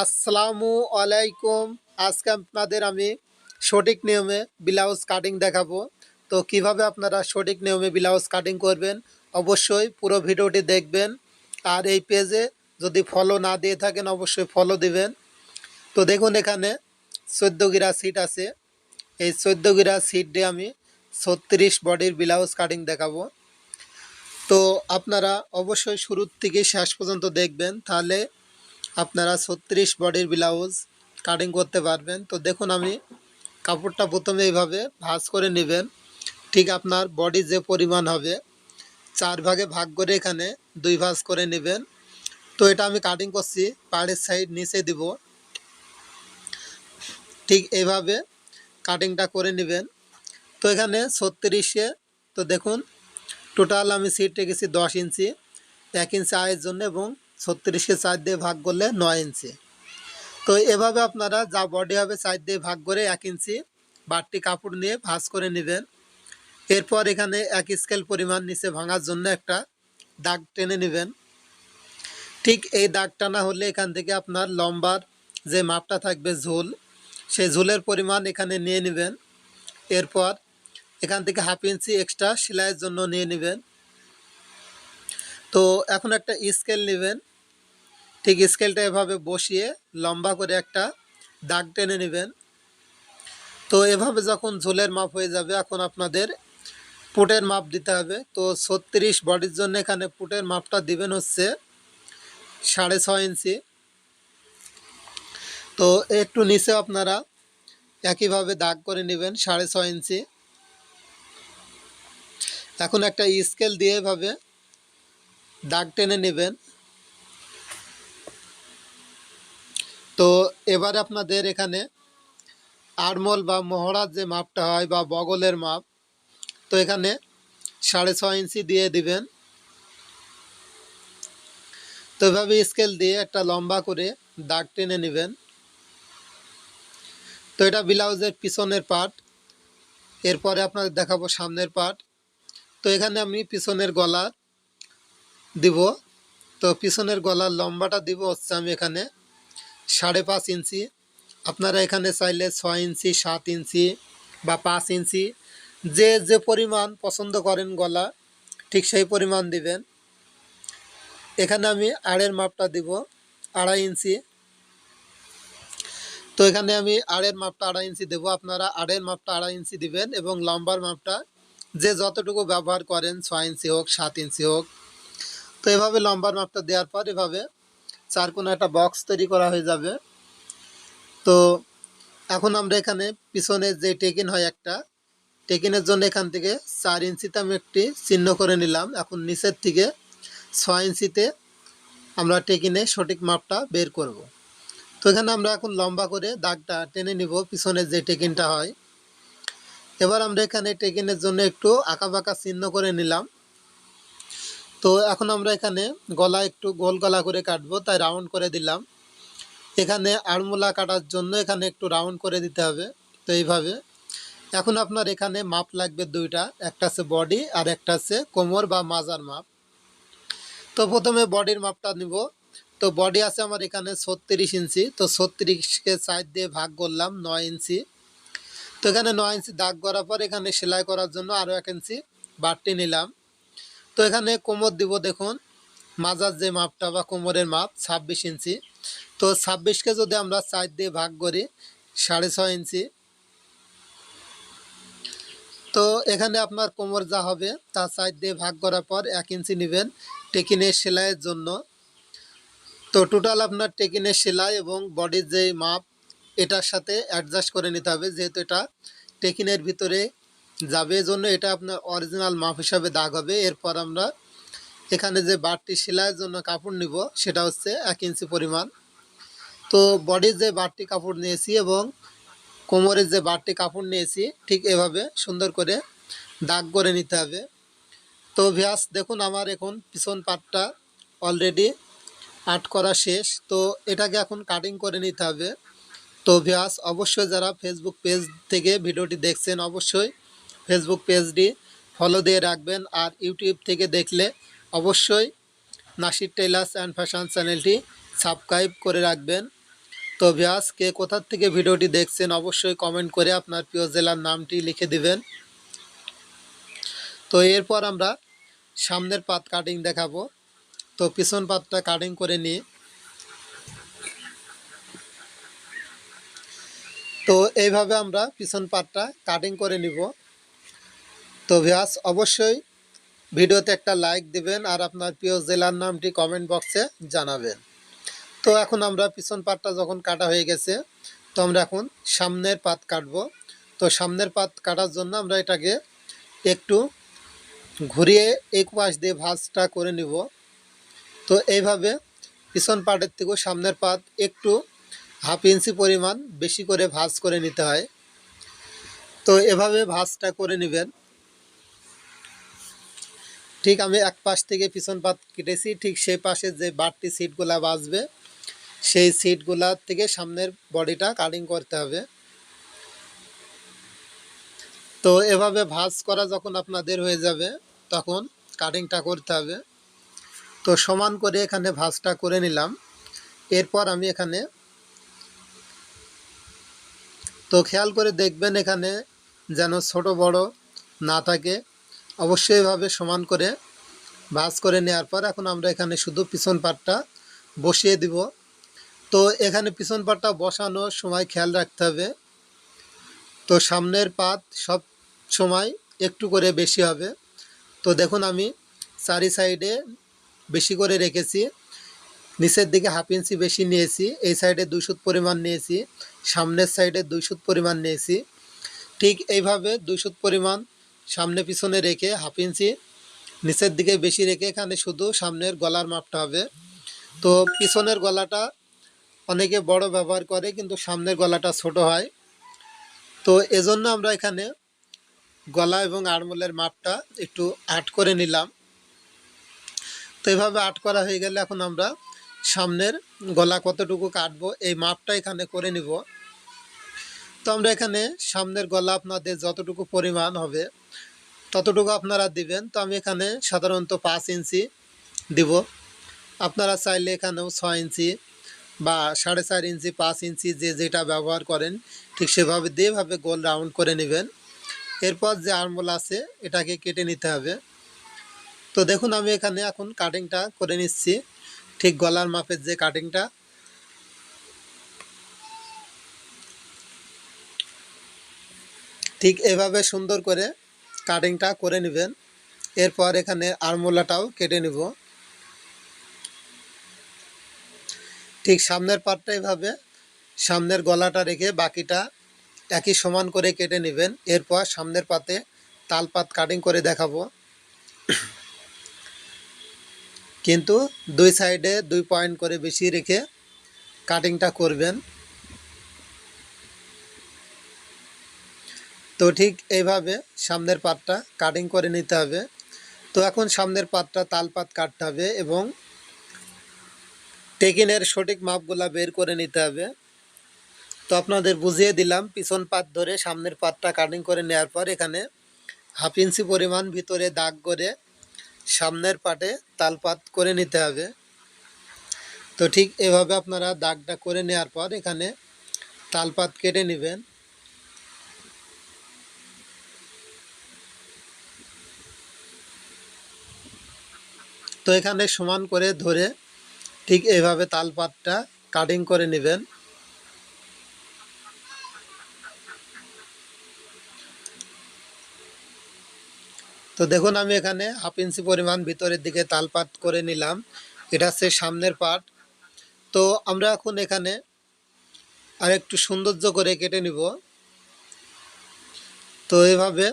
আসসালামু আলাইকুম। আজকে আপনাদের আমি সঠিক নিয়মে ব্লাউজ কাটিং দেখাবো। তো কীভাবে আপনারা সঠিক নিয়মে ব্লাউজ কাটিং করবেন, অবশ্যই পুরো ভিডিওটি দেখবেন। আর এই পেজে যদি ফলো না দিয়ে থাকেন, অবশ্যই ফলো দিবেন। তো দেখুন এখানে চোদ্দ গিরা সিট আছে। এই চোদ্দ গিরা সিট দিয়ে আমি ছত্রিশ বডির ব্লাউজ কাটিং দেখাবো। তো আপনারা অবশ্যই শুরুর থেকে শেষ পর্যন্ত দেখবেন। তাহলে আপনারা ছত্রিশ বডির ব্লাউজ কাটিং করতে পারবেন। তো দেখুন আমি কাপড়টা প্রথমে এইভাবে ভাঁজ করে নেবেন। ঠিক আপনার বডি যে পরিমাণ হবে, চার ভাগে ভাগ করে এখানে দুই ভাঁজ করে নেবেন। তো এটা আমি কাটিং করছি, পাড়ের সাইড নিচে দিব। ঠিক এইভাবে কাটিংটা করে নেবেন। তো এখানে ছত্রিশে, তো দেখুন টোটাল আমি সিট রেখেছি দশ ইঞ্চি, এক ইঞ্চি আয়ের জন্য এবং ছত্রিশকে চার দিয়ে ভাগ করলে নয় ইঞ্চি। তো এভাবে আপনারা যা বডি হবে চার দিয়ে ভাগ করে এক ইঞ্চি বাড়তি কাপড় নিয়ে ভাঁজ করে নেবেন। এরপর এখানে এক স্কেল পরিমাণ নিচে ভাঙার জন্য একটা দাগ টেনে নেবেন। ঠিক এই দাগ টানা হলে এখান থেকে আপনার লম্বার যে মাপটা থাকবে ঝুল, সেই ঝুলের পরিমাণ এখানে নিয়ে নেবেন। এরপর এখান থেকে হাফ ইঞ্চি এক্সট্রা সেলাইয়ের জন্য নিয়ে নেবেন। তো এখন একটা স্কেল নেবেন। ঠিক স্কেলটা এভাবে বসিয়ে লম্বা করে একটা দাগ টেনে নেবেন। তো এভাবে যখন ঝোলের মাপ হয়ে যাবে, এখন আপনাদের পুটের মাপ দিতে হবে। তো ছত্রিশ বডির জন্য এখানে পুটের মাপটা দিবেন হচ্ছে সাড়ে ছয় ইঞ্চি। তো একটু নিচে আপনারা একইভাবে দাগ করে নেবেন, সাড়ে ছয় ইঞ্চি। এখন একটা স্কেল দিয়ে এভাবে দাগ টেনে নেবেন। তো এবার আপনাদের এখানে আড়মোল বা মহড়ার যে মাপটা হয় বা বগলের মাপ, তো এখানে সাড়ে ছয় ইঞ্চি দিয়ে দিবেন। তো এভাবে স্কেল দিয়ে একটা লম্বা করে দাগ টেনে নেবেন। তো এটা ব্লাউজের পিছনের পার্ট, এরপরে আপনাদের দেখাবো সামনের পার্ট। তো এখানে আমি পিছনের গলা দিব। তো পিছনের গলার লম্বাটা দিব হচ্ছে আমি এখানে সাড়ে পাঁচ ইঞ্চি। আপনারা এখানে চাইলে ছয় ইঞ্চি, সাত ইঞ্চি বা পাঁচ ইঞ্চি, যে যে পরিমাণ পছন্দ করেন গলা, ঠিক সেই পরিমাণ দিবেন। এখানে আমি আড়ের মাপটা দিব, আড়াই ইঞ্চি। তো এখানে আমি আড়ের মাপটা আড়াই ইঞ্চি দেবো। আপনারা আড়ের মাপটা আড়াই ইঞ্চি দিবেন এবং লম্বার মাপটা যে, যতটুকু ব্যবহার করেন, ছয় ইঞ্চি হোক, সাত ইঞ্চি হোক। তো এভাবে লম্বার মাপটা দেওয়ার পর এভাবে চার কোনো একটা বক্স তৈরি করা হয়ে যাবে। তো এখন আমরা এখানে পিছনে যে টেকিন হয় একটা, টেকিনের জন্য এখান থেকে চার ইঞ্চিতে আমি একটি চিহ্ন করে নিলাম। এখন নিচের থেকে ছয় ইঞ্চিতে আমরা টেকিনে সঠিক মাপটা বের করব। তো এখানে আমরা এখন লম্বা করে দাগটা টেনে নিব পিছনের যে টেকিনটা হয়। এবার আমরা এখানে টেকিনের জন্য একটু আঁকা বাঁকা চিহ্ন করে নিলাম। তো এখন আমরা এখানে গলা একটু গোল গলা করে কাটবো, তাই রাউন্ড করে দিলাম। এখানে আড়মোলা কাটার জন্য এখানে একটু রাউন্ড করে দিতে হবে, তো এইভাবে। এখন আপনার এখানে মাপ লাগবে দুইটা, একটা আছে বডি আর একটা আছে কোমর বা মাজার মাপ। তো প্রথমে বডির মাপটা নিব। তো বডি আছে আমার এখানে ছত্রিশ ইঞ্চি, তো ছত্রিশকে সাইড দিয়ে ভাগ করলাম নয় ইঞ্চি। তো এখানে নয় ইঞ্চি দাগ করার পর এখানে সেলাই করার জন্য আরও এক ইঞ্চি বাড়তি নিলাম। তো এখানে কোমর দিব দেখুন। মাজার যে মাপটা বা কোমরের মাপ ছাব্বিশ ইঞ্চি। তো ছাব্বিশকে যদি আমরা চার দিয়ে ভাগ করি, সাড়ে ছয় ইঞ্চি। তো এখানে আপনার কোমর যা হবে তা সাইড দিয়ে ভাগ করার পর এক ইঞ্চি নেবেন টেকিনের সেলাইয়ের জন্য। তো টোটাল আপনার টেকিনের সেলাই এবং বডির যে মাপ, এটার সাথে অ্যাডজাস্ট করে নিতে হবে। যেহেতু এটা টেকিনের ভিতরে যাবে জন্য এটা আপনার অরিজিনাল মাপ হিসাবে দাগ হবে। এরপর আমরা এখানে যে বাড়তি সেলাইয়ের জন্য কাপড় নিব, সেটা হচ্ছে এক ইঞ্চি পরিমাণ। তো বডির যে বাড়তি কাপড় নিয়েছি এবং কোমরের যে বাড়তি কাপড় নিয়েছি, ঠিক এভাবে সুন্দর করে দাগ করে নিতে হবে। তো ভিয়াস দেখুন আমার এখন পিছন পাটটা অলরেডি আর্ট করা শেষ। তো এটাকে এখন কাটিং করে নিতে হবে। তো ভিয়াস অবশ্যই যারা ফেসবুক পেজ থেকে ভিডিওটি দেখছেন, অবশ্যই ফেসবুক পেজটি ফলো দিয়ে রাখবেন আর ইউটিউব থেকে দেখলে অবশ্যই নাসির টেলার্স অ্যান্ড ফ্যাশন চ্যানেলটি সাবস্ক্রাইব করে রাখবেন। তো ব্যাস কে কোথার থেকে ভিডিওটি দেখছেন অবশ্যই কমেন্ট করে আপনার প্রিয় জেলার নামটি লিখে দিবেন। তো এরপর আমরা সামনের পাত কাটিং দেখাবো। তো পিছন পাতটা কাটিং করে নিই। তো এইভাবে আমরা পিছন পাতটা কাটিং করে নিব। তো ভিয়াস অবশ্যই ভিডিওতে একটা লাইক দিবেন আর আপনার প্রিয় জেলার নামটি কমেন্ট বক্সে জানাবেন। তো এখন আমরা পিছন পাতটা যখন কাটা হয়ে গেছে, তো আমরা এখন সামনের পাত কাটবো। তো সামনের পাত কাটার জন্য আমরা এটাকে একটু ঘুরিয়ে এক পাশ দিয়ে ভাঁজটা করে নিব। তো এইভাবে পিছন পাটের থেকেও সামনের পাত একটু হাফ ইঞ্চি পরিমাণ বেশি করে ভাঁজ করে নিতে হয়। তো এভাবে ভাঁজটা করে নেবেন। ঠিক আমি এক পাশ থেকে পিছন পাত কেটেছি, ঠিক সেই পাশে যে বাড়তি সিটগুলা বাজবে সেই সিটগুলা থেকে সামনের বডিটা কাটিং করতে হবে। তো এভাবে ভাজ করা যখন আপনাদের হয়ে যাবে, তখন কাটিংটা করতে হবে। তো সমান করে এখানে ভাজটা করে নিলাম। এরপর আমি এখানে, তো খেয়াল করে দেখবেন এখানে যেন ছোট বড় না থাকে। অবশ্যই এভাবে সমান করে ভাজ করে নেওয়ার পর এখন আমরা এখানে শুধু পিছন পাটটা বসিয়ে দিব। তো এখানে পিছন পাটটা বসানোর সময় খেয়াল রাখতে হবে। তো সামনের পাত সব সময় একটু করে বেশি হবে। তো দেখুন আমি চারি সাইডে বেশি করে রেখেছি। নিচের দিকে হাফ ইঞ্চি বেশি নিয়েছি, এই সাইডে দুই সুত পরিমাণ নিয়েছি, সামনের সাইডে দুই সুত পরিমাণ নিয়েছি। ঠিক এইভাবে দুই সুত পরিমাণ সামনে পিছনে রেখে হাফ ইঞ্চি, নিচের দিকে বেশি রেখে এখানে শুধু সামনের গলার মাপটা হবে। তো পিছনের গলাটা অনেকে বড় ব্যবহার করে, কিন্তু সামনের গলাটা ছোট হয়। তো এজন্য আমরা এখানে গলা এবং আড়মোলের মাপটা একটু আট করে নিলাম। তো এভাবে আট করা হয়ে গেলে এখন আমরা সামনের গলা কতটুকু কাটবো, এই মাপটা এখানে করে নিব। তো আমরা এখানে সামনের গলা আপনাদের যতটুকু পরিমাণ হবে ততটুকু আপনারা দিবেন। তো আমি এখানে সাধারণত পাঁচ ইঞ্চি দিব। আপনারা চাইলে এখানেও ছয় ইঞ্চি বা সাড়ে চার ইঞ্চি, পাঁচ ইঞ্চি যে যেটা ব্যবহার করেন, ঠিক সেভাবে দিয়ে ভাবে গোল রাউন্ড করে নেবেন। এরপর যে আর্মোল আছে, এটাকে কেটে নিতে হবে। তো দেখুন, আমি এখানে এখন কাটিংটা করে নিচ্ছি। ঠিক গলার মাপের যে কাটিংটা। ঠিক এভাবে সুন্দর করে কাটিংটা করে নেবেন। এরপর এখানে আরমোলাটাও কেটে নিব। ঠিক সামনের পাটটা এভাবে, সামনের গলাটা রেখে বাকিটা একই সমান করে কেটে নেবেন। এরপর সামনের পাতে তালপাত কাটিং করে দেখাবো। কিন্তু দুই সাইডে দুই পয়েন্ট করে বেশি রেখে কাটিংটা করবেন। তো ঠিক এইভাবে সামনের পাতটা কাটিং করে নিতে হবে। তো এখন সামনের পাতটা তালপাত কাটতে হবে এবং টেকিনের সঠিক মাপগুলা বের করে নিতে হবে। তো আপনাদের বুঝিয়ে দিলাম, পিছন পাত ধরে সামনের পাতটা কাটিং করে নেওয়ার পর এখানে হাফ ইঞ্চি পরিমাণ ভিতরে দাগ করে সামনের পাটে তালপাত করে নিতে হবে। তো ঠিক এভাবে আপনারা দাগটা করে নেওয়ার পর এখানে তালপাত কেটে নেবেন। তো এখানে সমান করে ধরে ঠিক এইভাবে তালপাতটা কাটিং করে নেবেন। তো দেখুন, আমি এখানে হাফ ইঞ্চি পরিমাণ ভিতরের দিকে তালপাত করে নিলাম। এটা হচ্ছে সামনের পাট তো আমরা এখন এখানে আর একটু সৌন্দর্য করে কেটে নিব। তো এভাবে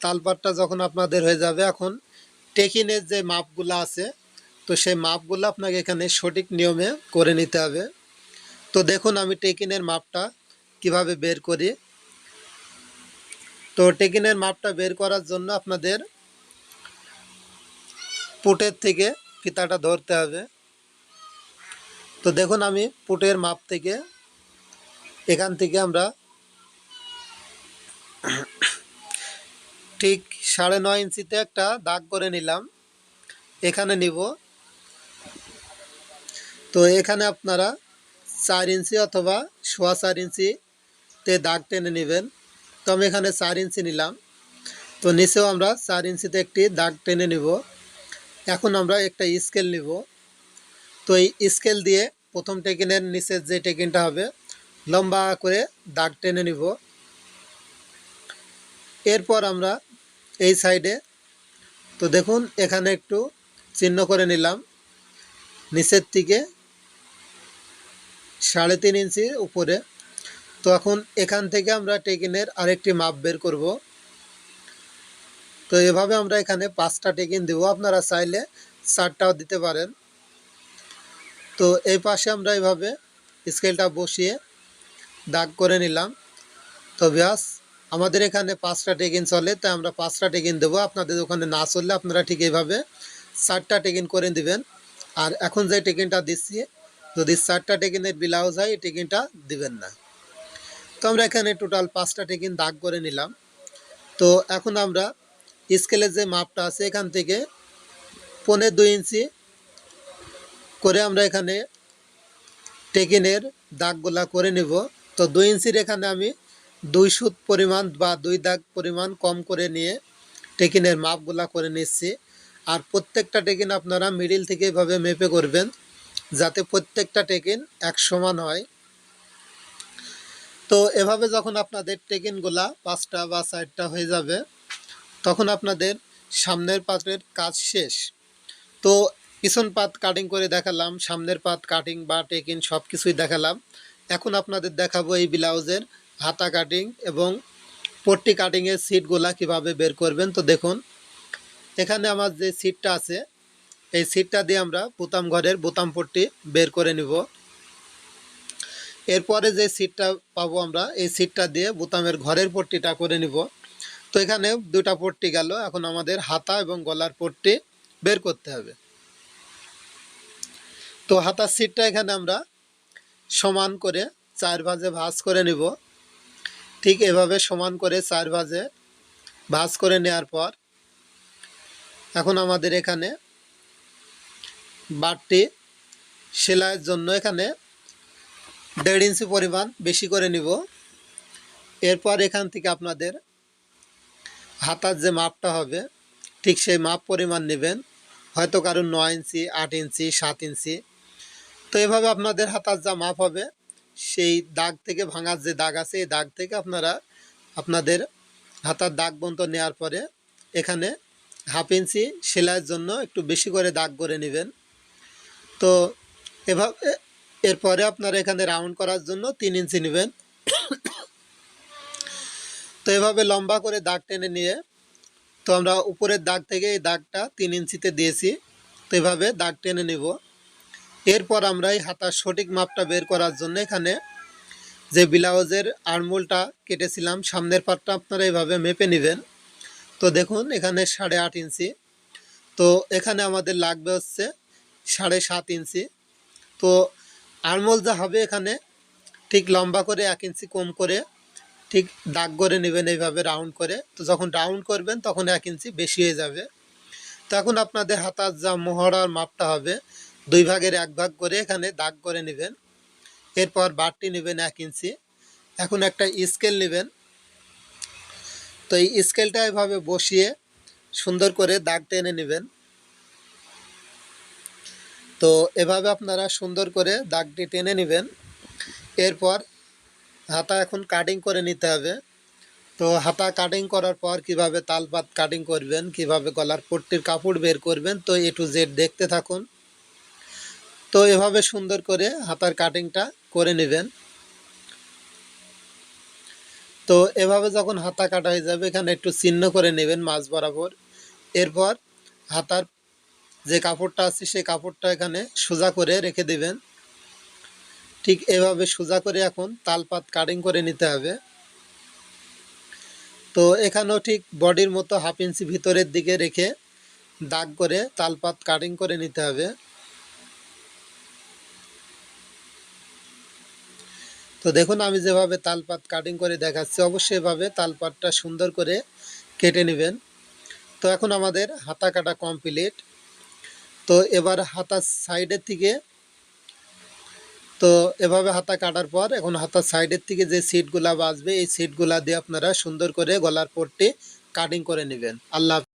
তালপাটটা যখন আপনাদের হয়ে যাবে, এখন টেকিনের যে মাপগুলো আছে, তো সেই মাপগুলো আপনাকে এখানে সঠিক নিয়মে করে নিতে হবে। তো দেখুন আমি টেকিনের মাপটা কীভাবে বের করি। তো টেকিনের মাপটা বের করার জন্য আপনাদের পুটের থেকে ফিতাটা ধরতে হবে। তো দেখুন আমি পুটের মাপ থেকে এখান থেকে আমরা ঠিক সাড়ে নয় ইঞ্চিতে একটা দাগ করে নিলাম। এখানে নিব। তো এখানে আপনারা চার ইঞ্চি অথবা সোয়া চার ইঞ্চিতে দাগ টেনে নেবেন। তো আমি এখানে চার ইঞ্চি নিলাম। তো নিচেও আমরা চার ইঞ্চিতে একটি দাগ টেনে নিব। এখন আমরা একটা স্কেল নিব। তো এই স্কেল দিয়ে প্রথম টেকিনের নিচের যে টেকিনটা হবে, লম্বা করে দাগ টেনে নিব। এরপর আমরা এই সাইডে। তো দেখুন, এখানে একটু চিহ্ন করে নিলাম। নিচের দিকে সাড়ে তিন ইঞ্চি উপরে। তো এখন এখান থেকে আমরা টেকিনের আরেকটি মাপ বের করব। তো এভাবে আমরা এখানে পাঁচটা টেকিন দেবো। আপনারা চাইলে চারটাও দিতে পারেন। তো এই পাশে আমরা এভাবে স্কেলটা বসিয়ে দাগ করে নিলাম। তো ব্যাস আমাদের এখানে পাঁচটা টেকিন চলে তাই আমরা পাঁচটা টেকিন দেবো। আপনাদের ওখানে না চললে আপনারা ঠিক এইভাবে চারটা টেকিন করে দিবেন। আর এখন যে টেকিনটা দিচ্ছি, যদি চারটা টেকিনের ব্লাউজ হয়, এই টেকিনটা দিবেন না। তো আমরা এখানে টোটাল পাঁচটা টেকিন দাগ করে নিলাম। তো এখন আমরা স্কেলের যে মাপটা আছে, এখান থেকে পনেরো দুই ইঞ্চি করে আমরা এখানে টেকিনের দাগগুলা করে নিব। তো দুই ইঞ্চির এখানে আমি দুই সুত পরিমাণ বা দুই দাগ পরিমাণ কম করে নিয়ে টেকিনের মাপগুলা করে নিচ্ছি। আর প্রত্যেকটা টেকিন আপনারা মিডিল থেকে এভাবে মেপে করবেন, যাতে প্রত্যেকটা টেকিন এক সমান হয়। তো এভাবে যখন আপনাদের টেকিনগুলা পাঁচটা বা চারটা হয়ে যাবে, তখন আপনাদের সামনের পাত্রের কাজ শেষ। তো পিছন পাত কাটিং করে দেখালাম, সামনের পাত কাটিং বা টেকিন সব কিছুই দেখালাম। এখন আপনাদের দেখাবো এই ব্লাউজের হাতা কাটিং এবং পট্টি কাটিংয়ের সিটগুলা কীভাবে বের করবেন, তো দেখুন। এখানে আমার যে সিটটা আছে, এই সিটটা দিয়ে আমরা বোতাম ঘরের বোতাম পট্টি বের করে নিব। এরপরে যে সিটটা পাবো আমরা, এই সিটটা দিয়ে বোতামের ঘরের পট্টিটা করে নিব। তো এখানে দুটা পট্টি গেল, এখন আমাদের হাতা এবং গলার পট্টি বের করতে হবে। তো হাতার সিটটা এখানে আমরা সমান করে চার ভাজে ভাঁজ করে নিব। ঠিক এভাবে সমান করে চার ভাজে ভাজ করে নেওয়ার পর এখন আমাদের এখানে বাটটি সেলাইয়ের জন্য এখানে দেড় ইঞ্চি পরিমাণ বেশি করে নিব। এরপর এখান থেকে আপনাদের হাতার যে মাপটা হবে, ঠিক সেই মাপ পরিমাণ নেবেন। হয়তো কারণ নয় ইঞ্চি, আট ইঞ্চি, সাত ইঞ্চি। তো এভাবে আপনাদের হাতার যা মাপ হবে সেই দাগ থেকে ভাঙার যে দাগ আছে, এই দাগ থেকে আপনারা আপনাদের হাতার দাগ বন্ত নেওয়ার পরে এখানে হাফ ইঞ্চি সেলাইয়ের জন্য একটু বেশি করে দাগ করে নেবেন। তো এভাবে এরপরে আপনারা এখানে রাউন্ড করার জন্য তিন ইঞ্চি নেবেন। তো এভাবে লম্বা করে দাগ টেনে নিয়ে, তো আমরা উপরের দাগ থেকে এই দাগটা তিন ইঞ্চিতে দিয়েছি। তো এভাবে দাগ টেনে নেব। এরপর আমরা এই হাতার সঠিক মাপটা বের করার জন্য এখানে যে ব্লাউজের আড়মোলটা কেটেছিলাম, সামনের পাটটা আপনারা এইভাবে মেপে নেবেন। তো দেখুন, এখানে সাড়ে আট ইঞ্চি। তো এখানে আমাদের লাগবে হচ্ছে সাড়ে সাত ইঞ্চি। তো আড়মোল যা হবে এখানে ঠিক লম্বা করে এক ইঞ্চি কম করে ঠিক দাগ করে নেবেন এইভাবে রাউন্ড করে। তো যখন রাউন্ড করবেন তখন এক ইঞ্চি বেশি হয়ে যাবে। তখন আপনাদের হাতার যা মোহরার মাপটা হবে দুই ভাগের এক ভাগ করে এখানে দাগ করে নেবেন। এরপর বাটটি নেবেন এক ইঞ্চি। এখন একটা স্কেল নেবেন। তো এই স্কেলটা এভাবে বসিয়ে সুন্দর করে দাগ টেনে নেবেন। তো এভাবে আপনারা সুন্দর করে দাগটি টেনে নেবেন। এরপর হাতা এখন কাটিং করে নিতে হবে। তো হাতা কাটিং করার পর কীভাবে তালপাত কাটিং করবেন, কীভাবে গলার পট্টির কাপড় বের করবেন, তো এ টু জেড দেখতে থাকুন। তো এভাবে সুন্দর করে হাতার কাটিংটা করে নেবেন। তো এভাবে যখন হাতা কাটা হয়ে যাবে, এখানে একটু চিহ্ন করে নেবেন মাছ বরাবর। এরপর হাতার যে কাপড়টা আছে, সেই কাপড়টা এখানে সোজা করে রেখে দেবেন। ঠিক এভাবে সোজা করে এখন তালপাত কাটিং করে নিতে হবে। তো এখানেও ঠিক বডির মতো হাফ ইঞ্চি ভিতরের দিকে রেখে দাগ করে তালপাত কাটিং করে নিতে হবে। তো দেখুন, আমি যেভাবে তালপাত কাটিং করে দেখাচ্ছি, অবশ্যই এভাবে তালপাতটা সুন্দর করে কেটে নেবেন তো এখন আমাদের হাতা কাটা কমপ্লিট তো এবার হাতার সাইডের থেকে তো এভাবে হাতা কাটার পর এখন হাতার সাইডের থেকে যে সিটগুলা বাজবে এই সিটগুলা দিয়ে আপনারা সুন্দর করে গলার পট্টি কাটিং করে নেবেন আল্লাহ।